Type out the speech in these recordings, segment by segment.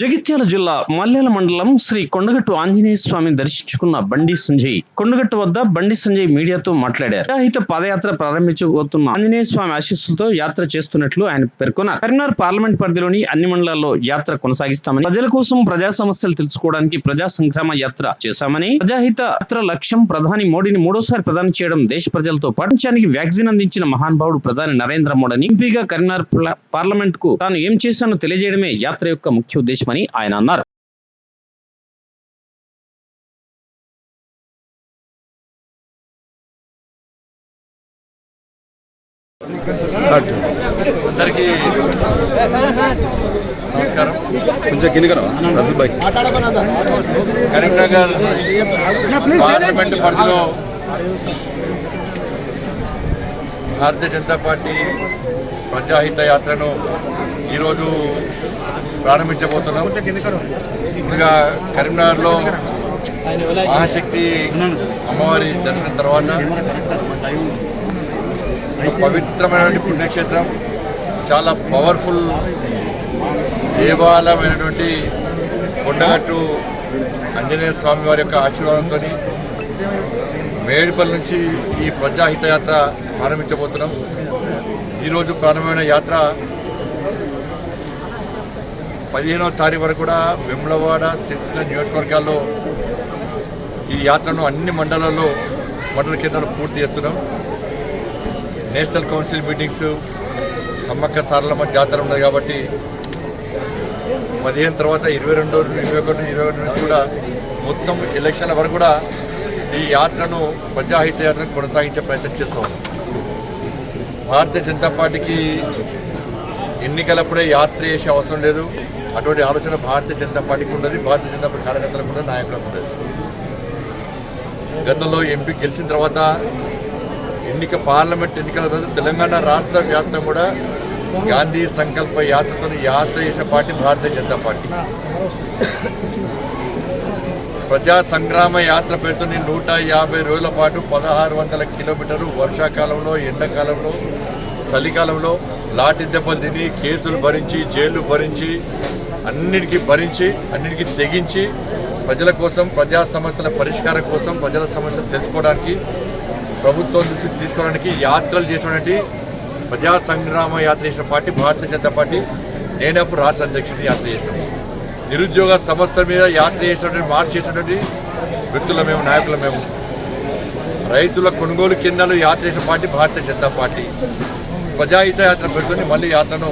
జగిత్యాల జిల్లా మల్లెల మండలం శ్రీ కొండగట్టు ఆంజనేయ స్వామి దర్శించుకున్న బండి సంజయ్. కొండగట్టు వద్ద బండి సంజయ్ మీడియాతో మాట్లాడారు. రహిత పాదయాత్ర ప్రారంభించబోతున్న ఆంజనేయ స్వామి ఆశీస్సులతో యాత్ర చేస్తున్నట్లు ఆయన పేర్కొన్నారు. కరీంనగర్ పార్లమెంట్ పరిధిలోని అన్ని మండలాల్లో యాత్ర కొనసాగిస్తామని ప్రజల కోసం ప్రజా సమస్యలు తెలుసుకోవడానికి ప్రజా సంగ్రామ యాత్ర చేశామని ప్రజాహిత యాత్ర లక్ష్యం ప్రధాని మోడీని మూడోసారి ప్రధాని చేయడం దేశ ప్రజలతో ప్రపంచానికి వ్యాక్సిన్ అందించిన మహానుభావుడు ప్రధాని నరేంద్ర మోడీని ఎంపీగా కరీంనగర్ పార్లమెంట్కు తాను ఏం చేశానో తెలియజేయడమే యాత్ర యొక్క ముఖ్య ఉద్దేశం. ఉద్దేశమని ఆయన అన్నారు. అందరికీ నమస్కారం. కొంచెం కిందికరా రఫీ బాయ్. కరీంనగర్ పార్లమెంట్ పరిధిలో భారతీయ జనతా పార్టీ ప్రజాహిత యాత్రను ఈరోజు ప్రారంభించబోతున్నాం. ముందుగా కరీంనగర్లో మహాశక్తి అమ్మవారి దర్శనం తర్వాత పవిత్రమైనటువంటి పుణ్యక్షేత్రం చాలా పవర్ఫుల్ దేవాలయమైనటువంటి కొండగట్టు ఆంజనేయ స్వామి వారి యొక్క ఆశీర్వాదంతో మేడిపల్లి నుంచి ఈ ప్రజాహిత యాత్ర ప్రారంభించబోతున్నాం ఈరోజు ప్రారంభమైన యాత్ర పదిహేనవ తారీఖు వరకు కూడా వెమ్లవాడ సిరిసిల్ల నియోజకవర్గాల్లో ఈ యాత్రను అన్ని మండలాల్లో మండల కేంద్రాలు పూర్తి చేస్తున్నాం. National council meetings Sammakka Saralamma Jatara ఉన్నది కాబట్టి పదిహేను తర్వాత ఇరవై రెండు ఇరవై ఒకటి ఇరవై రెండు నుంచి కూడా మొత్తం ఎలక్షన్ల వరకు కూడా ఈ యాత్రను ప్రజాహిత యాత్రను కొనసాగించే ప్రయత్నం చేస్తాం భారతీయ జనతా పార్టీకి ఎన్నికలప్పుడే యాత్ర చేసే అవసరం లేదు. అటువంటి ఆలోచన భారతీయ జనతా పార్టీకి ఉండదు భారతీయ జనతా పార్టీ కార్యకర్తలకు కూడా నాయకులకు ఉండదు గతంలో ఎంపీ గెలిచిన తర్వాత ఎన్నిక పార్లమెంట్ ఎన్నికల తర్వాత తెలంగాణ రాష్ట్ర వ్యాప్తం కూడా గాంధీ సంకల్ప యాత్రతో యాత్ర చేసిన పార్టీ భారతీయ జనతా పార్టీ. ప్రజా సంగ్రామ యాత్ర పేరుతో నూట యాభై రోజుల పాటు పదహారు వందల కిలోమీటర్లు వర్షాకాలంలో ఎండాకాలంలో చలికాలంలో లాఠీ దెబ్బలు తిని కేసులు భరించి జైళ్ళు భరించి అన్నిటికీ భరించి అన్నిటికీ తెగించి ప్రజల కోసం ప్రజా సమస్యల పరిష్కారం కోసం ప్రజల సమస్యలు తెలుసుకోవడానికి ప్రభుత్వం నుంచి తీసుకోవడానికి యాత్రలు చేసినటువంటి ప్రజా సంగ్రామ యాత్ర చేసిన పార్టీ భారతీయ జనతా పార్టీ నేనప్పుడు రాష్ట్ర అధ్యక్షుడిని యాత్ర చేసినాం. నిరుద్యోగ సమస్యల మీద యాత్ర చేసినటువంటి మార్చి చేసినటువంటి వ్యక్తుల మేము నాయకుల మేము. రైతుల కొనుగోలు కేంద్రాలు యాత్ర చేసిన పార్టీ భారతీయ జనతా పార్టీ. ప్రజాహిత యాత్ర పెడుతుంది. మళ్ళీ యాత్రను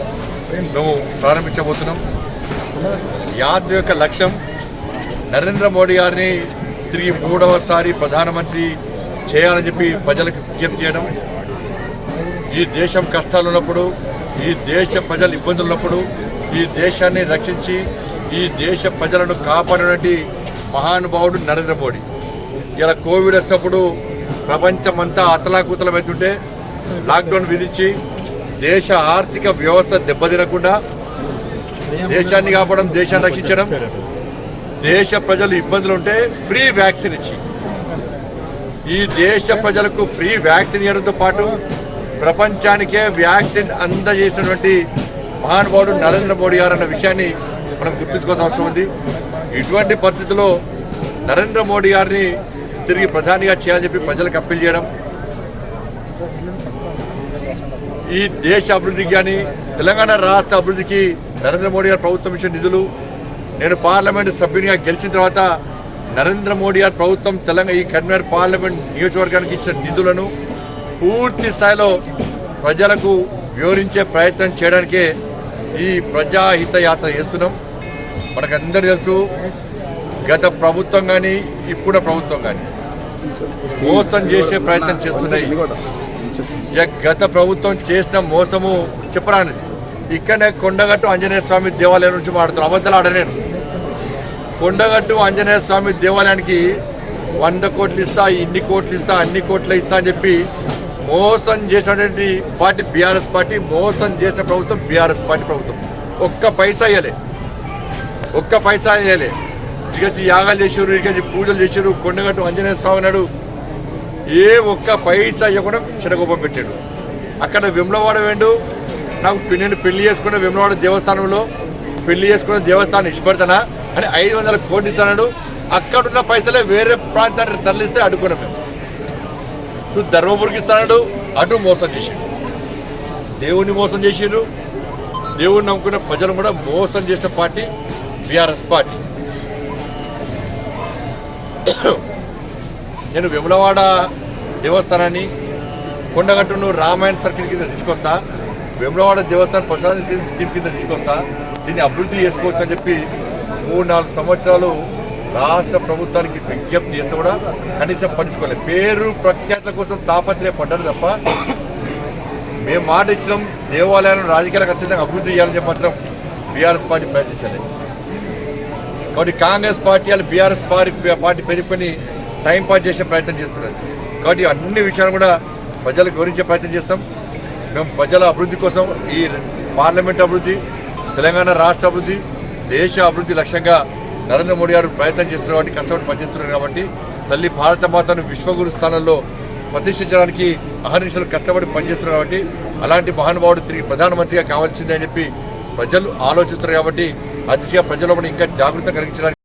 మేము ప్రారంభించబోతున్నాం. యాత్ర యొక్క లక్ష్యం నరేంద్ర మోడీ గారిని తిరిగి మూడవసారి ప్రధానమంత్రి చేయాలని చెప్పి ప్రజలకు విజ్ఞప్తి చేయడం. ఈ దేశం కష్టాలు ఉన్నప్పుడు ఈ దేశ ప్రజలు ఇబ్బందులు ఉన్నప్పుడు ఈ దేశాన్ని రక్షించి ఈ దేశ ప్రజలను కాపాడినటువంటి మహానుభావుడు నరేంద్ర మోడీ. ఇలా కోవిడ్ వచ్చినప్పుడు ప్రపంచమంతా అతలాకుతలమవుతుంటే లాక్డౌన్ విధించి దేశ ఆర్థిక వ్యవస్థ దెబ్బతినకుండా దేశాన్ని కాపాడడం దేశాన్ని రక్షించడం దేశ ప్రజలు ఇబ్బందులు ఉంటే ఫ్రీ వ్యాక్సిన్ ఇచ్చి. ఈ దేశ ప్రజలకు ఫ్రీ వ్యాక్సిన్ ఇవ్వడంతో పాటు ప్రపంచానికే వ్యాక్సిన్ అందజేసినటువంటి మహానుభావుడు నరేంద్ర మోడీ గారు అన్న విషయాన్ని మనం గుర్తుంచుకోవాల్సిన అవసరం ఉంది. ఇటువంటి పరిస్థితుల్లో నరేంద్ర మోడీ గారిని తిరిగి ప్రధానిగా చేయాలని చెప్పి ప్రజలకు అప్పీల్ చేయడం ఈ దేశ అభివృద్ధికి కానీ తెలంగాణ రాష్ట్ర అభివృద్ధికి నరేంద్ర మోడీ గారు ప్రభుత్వం ఇచ్చిన నిధులు నేను పార్లమెంట్ సభ్యునిగా గెలిచిన తర్వాత నరేంద్ర మోడీ గారు ప్రభుత్వం తెలంగాణ ఈ కరీంనగర్ పార్లమెంట్ నియోజకవర్గానికి ఇచ్చిన నిధులను పూర్తి స్థాయిలో ప్రజలకు వివరించే ప్రయత్నం చేయడానికే ఈ ప్రజాహిత యాత్ర చేస్తున్నాం. మనకు అందరూ తెలుసు గత ప్రభుత్వం కానీ ఇప్పుడు ప్రభుత్వం కానీ మోసం చేసే ప్రయత్నం చేస్తున్నాయి. గత ప్రభుత్వం చేసిన మోసము చెప్పరానిది. ఇక్కడనే కొండగట్టు ఆంజనేయ స్వామి దేవాలయం నుంచి మాడుతున్నాను అబద్ధాలు ఆడలేను కొండగట్టు ఆంజనేయ స్వామి దేవాలయానికి వంద కోట్లు ఇస్తా ఇన్ని కోట్లు ఇస్తా అన్ని కోట్లు ఇస్తా అని చెప్పి మోసం చేసినటువంటి పార్టీ బీఆర్ఎస్ పార్టీ మోసం చేసిన ప్రభుత్వం బీఆర్ఎస్ పార్టీ ప్రభుత్వం. ఒక్క పైసా ఇవ్వలే ఒక్క పైసా ఇవ్వలే ఇక యాగాలు చేసారు ఇక పూజలు చేసారు కొండగట్టు ఆంజనేయ స్వామి నాడు ఏ ఒక్క పైసా ఇవ్వకుండా చిరగోపం పెట్టాడు. అక్కడ విమలవాడ వెండు నాకు నేను పెళ్ళి చేసుకున్న విమలవాడ దేవస్థానంలో పెళ్ళి చేసుకున్న దేవస్థానం ఇష్టపడతానా అని ఐదు వందల కోట్లు ఇస్తాడు అక్కడున్న పైసలే వేరే ప్రాంతానికి తరలిస్తే అడుగున్నాం మేము నువ్వు ధర్మపురికి ఇస్తాడు అటు మోసం చేసిండు దేవుణ్ణి మోసం చేసిండు దేవుణ్ణి నమ్ముకున్న ప్రజలు కూడా మోసం చేసిన పార్టీ బీఆర్ఎస్ పార్టీ. నేను విమలవాడ దేవస్థానాన్ని కొండగట్టును రామాయణ సర్కిల్ కింద తీసుకొస్తా వేములవాడ దేవస్థానం ప్రసాద స్కీమ్ కింద తీసుకొస్తా దీన్ని అభివృద్ధి చేసుకోవచ్చు అని చెప్పి మూడు నాలుగు సంవత్సరాలు రాష్ట్ర ప్రభుత్వానికి విజ్ఞప్తి చేస్తే కూడా కనీసం పట్టించుకోలేదు పేరు ప్రఖ్యాతుల కోసం తాపత్రయపడ్డారు తప్ప మేము మాట ఇచ్చినాం దేవాలయాలను రాజకీయాలకు ఖచ్చితంగా అభివృద్ధి చేయాలని చెప్పి మాత్రం బీఆర్ఎస్ పార్టీ ప్రయత్నించలేదు కాబట్టి కాంగ్రెస్ పార్టీ వాళ్ళు బీఆర్ఎస్ పార్టీ పార్టీ పెరిగిపోయి టైం పాస్ చేసే ప్రయత్నం చేస్తున్నారు. కాబట్టి అన్ని విషయాలు కూడా ప్రజలకు వివరించే ప్రయత్నం చేస్తాం. మేము ప్రజల అభివృద్ధి కోసం ఈ పార్లమెంట్ అభివృద్ధి తెలంగాణ రాష్ట్ర అభివృద్ధి దేశ అభివృద్ధి లక్ష్యంగా నరేంద్ర మోడీ గారు ప్రయత్నం చేస్తున్నారు కాబట్టి కష్టపడి పనిచేస్తున్నారు కాబట్టి తల్లి భారత మాతను విశ్వగురు స్థానంలో ప్రతిష్ఠించడానికి అహర్నిశలు కష్టపడి పనిచేస్తున్నారు కాబట్టి అలాంటి మహానుభావుడు తిరిగి ప్రధానమంత్రిగా కావాల్సిందే అని చెప్పి ప్రజలు ఆలోచిస్తున్నారు కాబట్టి అతిగా దిశగా ప్రజల్లో ఇంకా జాగృత కలిగించడానికి